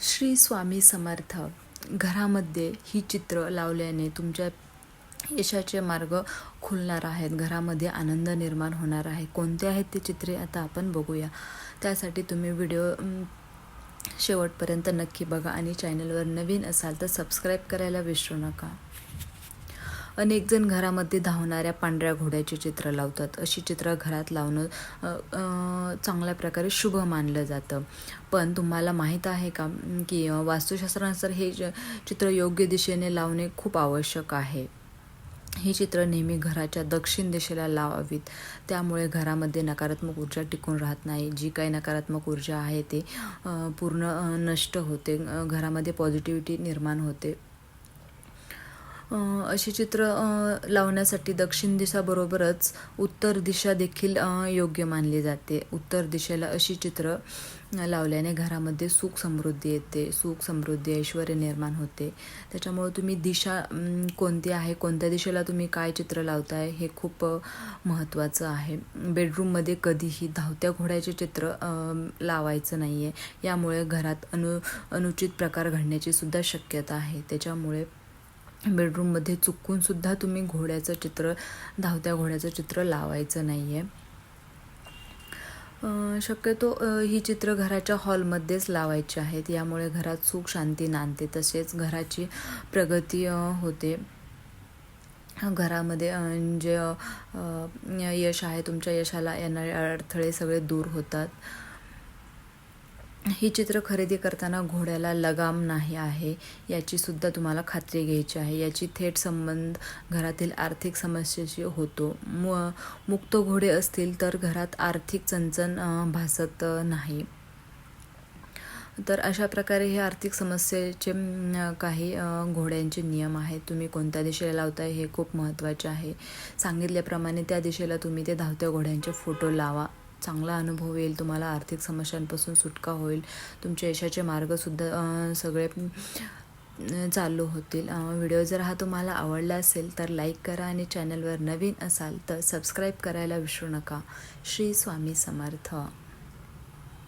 श्री स्वामी समर्थ घरामध्ये ही चित्र लावल्याने तुमच्या यशाचे मार्ग खुलणार आहेत घरामध्ये आनंद निर्माण होणार आहे. कोणते आहेत ते चित्रे आता आपण बघूया. त्यासाठी तुम्ही व्हिडिओ शेवटपर्यंत नक्की बघा आणि चॅनलवर नवीन असाल तर सबस्क्राईब करायला विसरू नका. अनेक जण घरामध्ये धावणाऱ्या पांढऱ्या घोड्याचे चित्र लावतात. अशी चित्र घरात लावणं चांगल्या प्रकारे शुभ मानलं जातं. पण तुम्हाला माहीत आहे का की वास्तुशास्त्रानुसार हे ज- चित्र योग्य दिशेने लावणे खूप आवश्यक आहे. ही चित्र नेहमी घराच्या दक्षिण दिशेला लावावीत. त्यामुळे घरामध्ये नकारात्मक ऊर्जा टिकून राहत नाही. जी काही नकारात्मक ऊर्जा आहे ते पूर्ण नष्ट होते. घरामध्ये पॉझिटिव्हिटी निर्माण होते. अशी चित्र लावण्यासाठी दक्षिण दिशाबरोबरच उत्तर दिशा देखील योग्य मानली जाते. उत्तर दिशेला अशी चित्र लावल्याने घरामध्ये सुख समृद्धी येते. सुख समृद्धी ऐश्वर निर्माण होते. त्याच्यामुळे तुम्ही दिशा कोणती आहे कोणत्या दिशेला तुम्ही काय चित्र लावताय हे खूप महत्त्वाचं आहे. बेडरूममध्ये कधीही धावत्या घोड्याचे चित्र लावायचं नाही आहे यामुळे घरात अनु अनुचित प्रकार घडण्याची सुद्धा शक्यता आहे. त्याच्यामुळे बेडरूममध्ये चुकूनसुद्धा तुम्ही घोड्याचं चित्र धावत्या घोड्याचं चित्र लावायचं नाही आहे शक्यतो ही चित्र घराच्या हॉलमध्येच लावायची आहेत. यामुळे घरात सुख शांती नांदते. तसेच घराची प्रगती होते. घरामध्ये जे यश आहे तुमच्या यशाला येणारे अडथळे सगळे दूर होतात. ही चित्र खरेदी करताना घोड्याला लगाम नाही आहे याची सुद्धा तुम्हाला खात्री घ्यायची आहे. याची थेट संबंध घरातील आर्थिक समस्येशी होतो. मु मुक्त घोडे असतील तर घरात आर्थिक चणचण भासत नाही. तर अशा प्रकारे हे आर्थिक समस्येचे काही घोड्यांचे नियम आहेत. तुम्ही कोणत्या दिशेला लावताय हे खूप महत्त्वाचे आहे. सांगितल्याप्रमाणे त्या दिशेला तुम्ही ते धावत्या घोड्यांचे फोटो लावा. चांगला अनुभव येईल तुम्हाला आर्थिक समस्यांपासून सुटका होईल तुमच्या यशाचे मार्गसुद्धा सगळे चालू होतील. व्हिडिओ जर हा तुम्हाला आवडला असेल तर लाईक करा आणि चॅनलवर नवीन असाल तर सबस्क्राईब करायला विसरू नका. श्री स्वामी समर्थ.